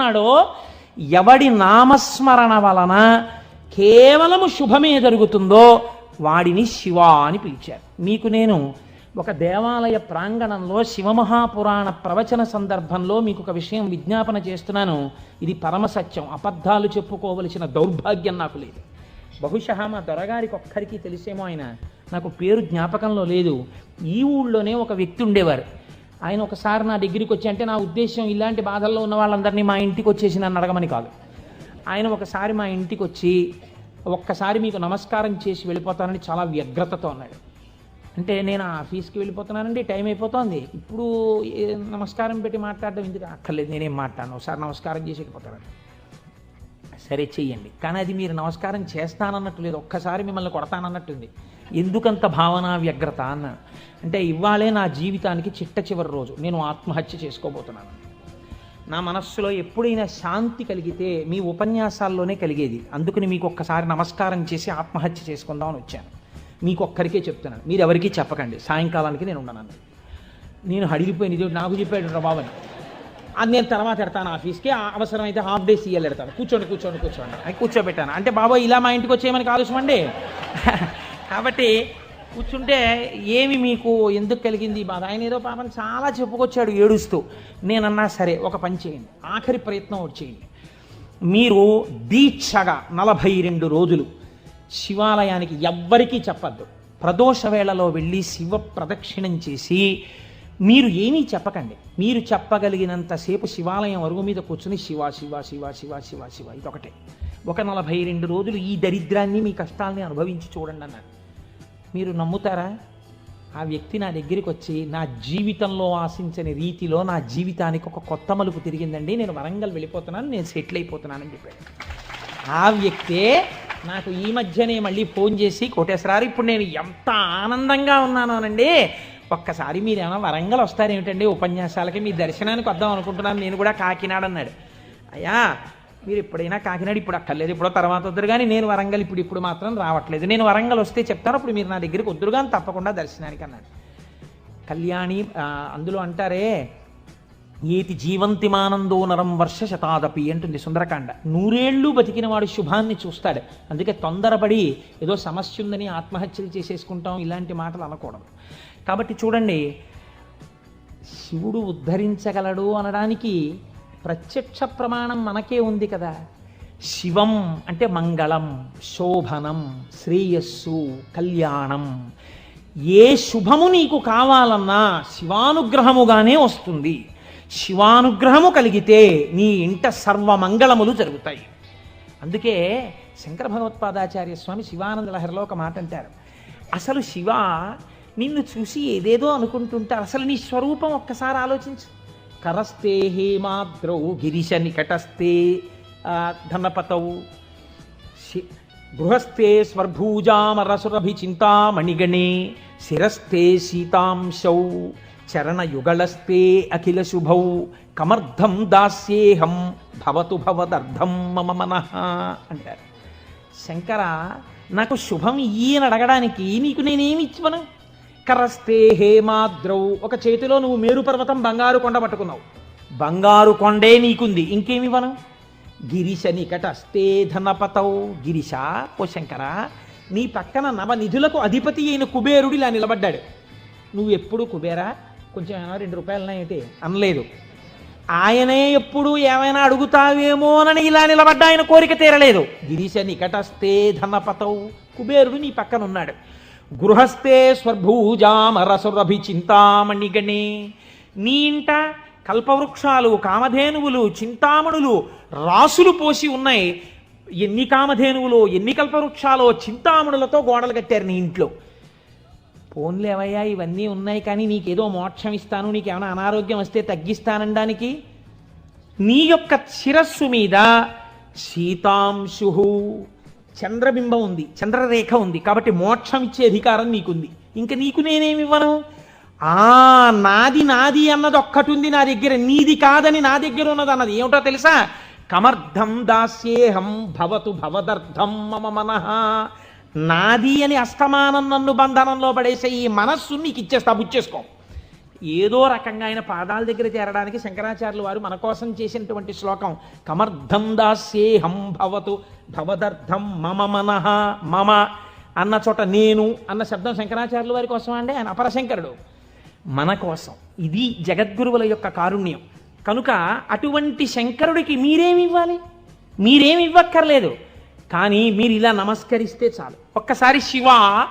ఉన్నాడో ఎవడి నామస్మరణ వలన కేవలము శుభమే జరుగుతుందో వాడిని శివ అని పిలిచారు. మీకు నేను ఒక దేవాలయ ప్రాంగణంలో శివమహాపురాణ ప్రవచన సందర్భంలో మీకు ఒక విషయం విజ్ఞాపన చేస్తున్నాను. ఇది పరమసత్యం అబద్ధాలు చెప్పుకోవలసిన దౌర్భాగ్యం నాకు లేదు. బహుశా మా దొరగారికి ఒక్కరికి తెలిసేమో ఆయన నాకు పేరు జ్ఞాపకంలో లేదు. ఈ ఊళ్ళోనే ఒక వ్యక్తి ఉండేవారు. ఆయన ఒకసారి నా దగ్గరికి వచ్చి అంటే నా ఉద్దేశం ఇలాంటి బాధల్లో ఉన్న వాళ్ళందరినీ మా ఇంటికి వచ్చేసి నన్ను అడగమని కాదు. ఆయన ఒకసారి మా ఇంటికి వచ్చి ఒక్కసారి మీకు నమస్కారం చేసి వెళ్ళిపోతానని చాలా వ్యగ్రతతో అన్నాడు. అంటే నేను ఆఫీస్కి వెళ్ళిపోతున్నానండి టైం అయిపోతుంది. ఇప్పుడు ఏ నమస్కారం పెట్టి మాట్లాడడం ఎందుకు అక్కర్లేదు నేనేం మాట్లాడను. ఒకసారి నమస్కారం చేసి వెళ్ళిపోతానండి. సరే చెయ్యండి. కానీ అది మీరు నమస్కారం చేస్తానన్నట్టు లేదు. ఒక్కసారి మిమ్మల్ని కొడతానన్నట్టుంది. ఎందుకంత భావన వ్యగ్రత అన్న. అంటే ఇవాళే నా జీవితానికి చిట్ట చివరి రోజు. నేను ఆత్మహత్య చేసుకోబోతున్నాను. నా మనస్సులో ఎప్పుడైనా శాంతి కలిగితే మీ ఉపన్యాసాల్లోనే కలిగేది. అందుకని మీకు ఒక్కసారి నమస్కారం చేసి ఆత్మహత్య చేసుకుందామని వచ్చాను. మీకు ఒక్కరికే చెప్తున్నాను. మీరు ఎవరికీ చెప్పకండి. సాయంకాలానికి నేను ఉండను నేను హడిగిపోయిన ఇది నాకు చెప్పాడు రా బాబని అది నేను తర్వాత ఎడతాను ఆఫీస్కి. అవసరమైతే హాఫ్ డేస్ ఇయ్యాలి ఎడతాను కూర్చోండి కూర్చోండి కూర్చోండి. కూర్చోబెట్టాను. అంటే బాబా ఇలా మా ఇంటికి వచ్చేయమని ఆలోచమండి కాబట్టి కూర్చుంటే ఏమి మీకు ఎందుకు కలిగింది బాధ? ఆయన ఏదో పాపం చాలా చెప్పుకొచ్చాడు ఏడుస్తూ. నేనన్నా సరే ఒక పని చేయండి. ఆఖరి ప్రయత్నం ఒకటి చేయండి. మీరు దీక్షగా నలభై రెండు రోజులు శివాలయానికి ఎవ్వరికీ చెప్పద్దు. ప్రదోష వేళలో వెళ్ళి శివ ప్రదక్షిణం చేసి మీరు ఏమీ చెప్పకండి. మీరు చెప్పగలిగినంతసేపు శివాలయం అరుగు మీద కూర్చుని శివ శివ శివ శివ శివ శివ ఇదొకటే. ఒక నలభై రెండు రోజులు ఈ దరిద్రాన్ని మీ కష్టాల్ని అనుభవించి చూడండి అన్నారు మీరు నమ్ముతారా? ఆ వ్యక్తి నా దగ్గరికి వచ్చి నా జీవితంలో ఆశించని రీతిలో నా జీవితానికి ఒక కొత్త మలుపు తిరిగిందండి. నేను వరంగల్ వెళ్ళిపోతున్నాను నేను సెటిల్ అయిపోతున్నానని చెప్పాడు. ఆ వ్యక్తే నాకు ఈ మధ్యనే మళ్ళీ ఫోన్ చేసి కోటేశ్వరారు ఇప్పుడు నేను ఎంత ఆనందంగా ఉన్నాను అనండి. ఒక్కసారి మీరేమైనా వరంగల్ వస్తారేమిటండి? ఉపన్యాసాలకి మీ దర్శనానికి వద్దాం అనుకుంటున్నాను. నేను కూడా కాకినాడ అన్నాడు. అయ్యా మీరు ఎప్పుడైనా కాకినాడ ఇప్పుడు అక్కర్లేదు. ఇప్పుడు తర్వాత వద్దరు కానీ నేను వరంగల్ ఇప్పుడు ఇప్పుడు మాత్రం రావట్లేదు. నేను వరంగల్ వస్తే చెప్తాను. అప్పుడు మీరు నా దగ్గరికి వద్దురు కానీ తప్పకుండా దర్శనానికి అన్నాడు. కళ్యాణి అందులో అంటారే ఏతి జీవంతిమానందో నరం వర్ష శతాదపి అంటుంది సుందరకాండ. నూరేళ్ళు బతికిన వాడు శుభాన్ని చూస్తాడు. అందుకే తొందరపడి ఏదో సమస్య ఉందని ఆత్మహత్యలు చేసేసుకుంటాం. ఇలాంటి మాటలు అనకూడదు. కాబట్టి చూడండి శివుడు ఉద్ధరించగలడు అనడానికి ప్రత్యక్ష ప్రమాణం మనకే ఉంది కదా. శివం అంటే మంగళం శోభనం శ్రేయస్సు కళ్యాణం. ఏ శుభము నీకు కావాలన్నా శివానుగ్రహముగానే వస్తుంది. శివానుగ్రహము కలిగితే నీ ఇంట సర్వమంగళములు జరుగుతాయి. అందుకే శంకర భగవత్పాదాచార్య స్వామి శివానంద లహరిలో ఒక మాట అంటారు. అసలు శివ నిన్ను చూసి ఏదేదో అనుకుంటుంటే అసలు నీ స్వరూపం ఒక్కసారి ఆలోచించు. కరస్తే హేమాద్రౌ గిరిశ నికటస్తే ధనపతౌ. గృహస్థే స్వర్భూజామరసురభి చింతామణిగణే శిరస్థే సీతాంశౌ. చరణయుగళస్తే అఖిల శుభౌ కమర్థం దాస్యేహం భవతు భవదర్థం మమ మనః అంటారు. శంకర నాకు శుభం ఈయన అడగడానికి నీకు నేనేమి ఇచ్చివను కరస్తే హేమాద్రౌ. ఒక చేతిలో నువ్వు మేరు పర్వతం బంగారు కొండ పట్టుకున్నావు. బంగారు కొండే నీకుంది. ఇంకేమివ్వను గిరిశ నికటస్తే ధనపతౌ. గిరిశ ఓ శంకర నీ పక్కన నవనిధులకు అధిపతి అయిన కుబేరుడు ఇలా నిలబడ్డాడు. నువ్వు ఎప్పుడు కుబేరా? కొంచెం ఏమైనా రెండు రూపాయలు ఏంటి అనలేదు. ఆయనే ఎప్పుడు ఏమైనా అడుగుతావేమోనని ఇలా నిలబడ్డా ఆయన కోరిక తీరలేదు. గిరిశ నికటస్తే ధనపతౌ. కుబేరుడు నీ పక్కన ఉన్నాడు గృహస్థే స్వర్భూజామరసురభి చింతామణిగణే నీ ఇంట కల్పవృక్షాలు కామధేనువులు చింతామణులు రాసులు పోసి ఉన్నాయి. ఎన్ని కామధేనువులు ఎన్ని కల్పవృక్షాలో చింతామణులతో గోడలు కట్టారు నీ ఇంట్లో? పోన్లేవయ్యా ఇవన్నీ ఉన్నాయి కానీ నీకేదో మోక్షం ఇస్తాను నీకేమైనా అనారోగ్యం వస్తే తగ్గిస్తానడానికి? నీ యొక్క శిరస్సు మీద సీతాంశు చంద్రబింబం ఉంది చంద్రరేఖ ఉంది కాబట్టి మోక్షం ఇచ్చే అధికారం నీకుంది. ఇంకా నీకు నేనేమి ఇవ్వను? ఆ నాది నాది అన్నది ఒక్కటి ఉంది నా దగ్గర నీది కాదని నా దగ్గర ఉన్నది అన్నది. ఏమిటో తెలుసా? కమర్థం దాస్యేహం భవతు భవదర్థం మమ మనః. నాది అని అస్తమానం నన్ను బంధనంలో పడేసే ఈ మనస్సు నీకు ఇచ్చేస్తా బుచ్చేసుకో. ఏదో రకంగా ఆయన పాదాల దగ్గర చేరడానికి శంకరాచార్యులు వారు మన కోసం చేసినటువంటి శ్లోకం కమర్థం దాస్యేహం భవతు భవదర్థం మమ మనః మమ అన్న చోట నేను అన్న శబ్దం శంకరాచార్యుల వారి కోసం అండి? ఆయన అపరశంకరుడు. మన కోసం. ఇది జగద్గురువుల యొక్క కారుణ్యం. కనుక అటువంటి శంకరుడికి మీరేమి ఇవ్వాలి? మీరేమి ఇవ్వక్కర్లేదు. కానీ మీరు ఇలా నమస్కరిస్తే చాలు. ఒక్కసారి శివ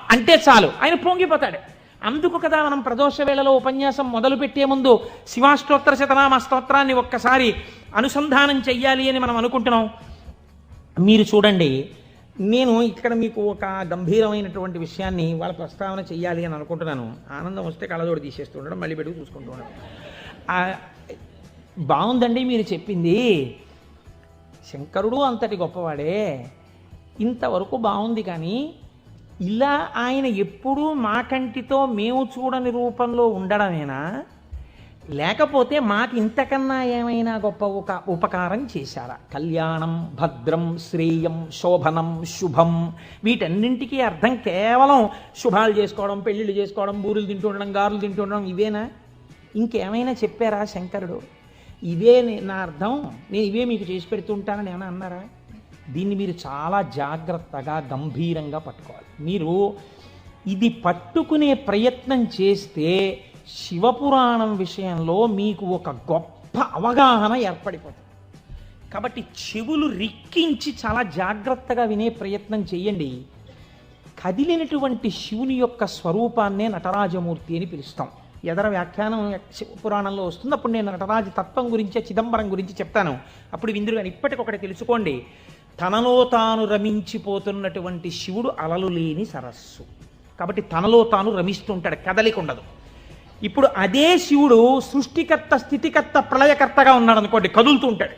అంటే చాలు. ఆయన పొంగిపోతాడు. అందుకు కదా మనం ప్రదోష వేళలో ఉపన్యాసం మొదలు పెట్టే ముందు శివాష్టోత్తర శతనామ స్తోత్రాన్ని ఒక్కసారి అనుసంధానం చెయ్యాలి అని మనం అనుకుంటున్నాం. మీరు చూడండి నేను ఇక్కడ మీకు ఒక గంభీరమైనటువంటి విషయాన్ని వాళ్ళ ప్రస్తావన చెయ్యాలి అని అనుకుంటున్నాను. ఆనందం వస్తే కళ్ళజోడు తీసేస్తుండడం మళ్ళీ పెట్టుకు చూసుకుంటూ ఉండడం. బాగుందండి మీరు చెప్పింది. శంకరుడు అంతటి గొప్పవాడే. ఇంతవరకు బాగుంది కానీ ఇలా ఆయన ఎప్పుడూ మా కంటితో మేము చూడని రూపంలో ఉండడమేనా? లేకపోతే మాకు ఇంతకన్నా ఏమైనా గొప్ప ఒక ఉపకారం చేశారా? కళ్యాణం భద్రం శ్రేయం శోభనం శుభం వీటన్నింటికీ అర్థం కేవలం శుభాలు చేసుకోవడం పెళ్ళిళ్ళు చేసుకోవడం బూరులు తింటూ ఉండడం గారులు తింటూ ఉండడం ఇవేనా? ఇంకేమైనా చెప్పారా శంకరుడు? ఇదే నే- నా అర్థం. నేను ఇవే మీకు చేసి పెడుతుంటానని ఏమైనా అన్నారా? దీన్ని మీరు చాలా జాగ్రత్తగా గంభీరంగా పట్టుకోవాలి. మీరు ఇది పట్టుకునే ప్రయత్నం చేస్తే శివపురాణం విషయంలో మీకు ఒక గొప్ప అవగాహన ఏర్పడిపోతుంది. కాబట్టి చెవులు రిక్కించి చాలా జాగ్రత్తగా వినే ప్రయత్నం చేయండి. కదిలినటువంటి శివుని యొక్క స్వరూపాన్నే నటరాజమూర్తి అని పిలుస్తాం. ఎదర వ్యాఖ్యానం పురాణంలో వస్తుంది అప్పుడు నేను నటరాజ తత్వం గురించి చిదంబరం గురించి చెప్తాను. అప్పుడు విందురు కానీ ఇప్పటికొకటి తెలుసుకోండి. తనలో తాను రమించిపోతున్నటువంటి శివుడు అలలు లేని సరస్సు. కాబట్టి తనలో తాను రమిస్తుంటాడు కదలిక ఉండదు ఇప్పుడు అదే శివుడు సృష్టికర్త స్థితికర్త ప్రళయకర్తగా ఉన్నాడు అనుకోండి కదులుతూ ఉంటాడు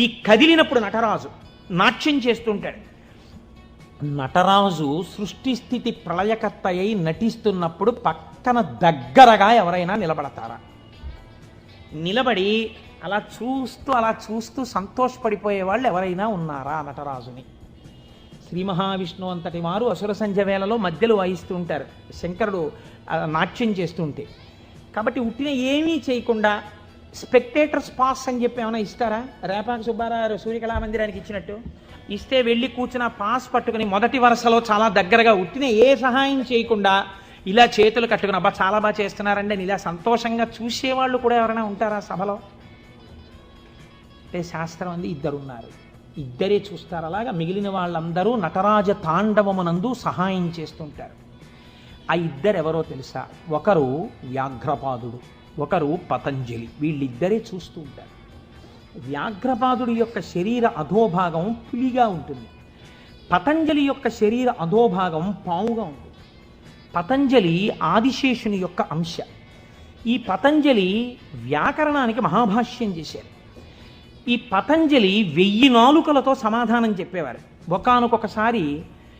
ఈ కదిలినప్పుడు నటరాజు నాట్యం చేస్తుంటాడు. నటరాజు సృష్టి స్థితి ప్రళయకర్త అయి నటిస్తున్నప్పుడు పక్కన దగ్గరగా ఎవరైనా నిలబడతారా? నిలబడి అలా చూస్తూ అలా చూస్తూ సంతోషపడిపోయే వాళ్ళు ఎవరైనా ఉన్నారా? నటరాజుని శ్రీ మహావిష్ణువు అంతటి వారు అసుర సంధ్య వేళలో మధ్యలో వాయిస్తూ ఉంటారు. శంకరుడు నాట్యం చేస్తుంటే కాబట్టి ఉట్టిన ఏమీ చేయకుండా స్పెక్టేటర్స్ పాస్ అని చెప్పి ఏమైనా ఇస్తారా? రేపాక సుబ్బారావు సూర్యకళా మందిరానికి ఇచ్చినట్టు. ఇస్తే వెళ్ళి కూర్చున్న పాస్ పట్టుకుని మొదటి వరుసలో చాలా దగ్గరగా ఉట్టిన ఏ సహాయం చేయకుండా ఇలా చేతులు కట్టుకుని అబ్బా చాలా బాగా చేస్తున్నారండి ఇలా సంతోషంగా చూసేవాళ్ళు కూడా ఎవరైనా ఉంటారా సభలో? అంటే శాస్త్రం అంది ఇద్దరు ఉన్నారు ఇద్దరే చూస్తారు అలాగా మిగిలిన వాళ్ళందరూ నటరాజ తాండవమునందు సహాయం చేస్తుంటారు. ఆ ఇద్దరు ఎవరో తెలుసా? ఒకరు వ్యాఘ్రపాదుడు ఒకరు పతంజలి. వీళ్ళిద్దరే చూస్తూ ఉంటారు. వ్యాఘ్రపాదుడి యొక్క శరీర అధోభాగం పులిగా ఉంటుంది. పతంజలి యొక్క శరీర అధోభాగం పావుగా ఉంటుంది. పతంజలి ఆదిశేషుని యొక్క అంశ. ఈ పతంజలి వ్యాకరణానికి మహాభాష్యం చేశారు. ఈ పతంజలి వెయ్యి నాలుకలతో సమాధానం చెప్పేవారు. ఒకనకొకసారి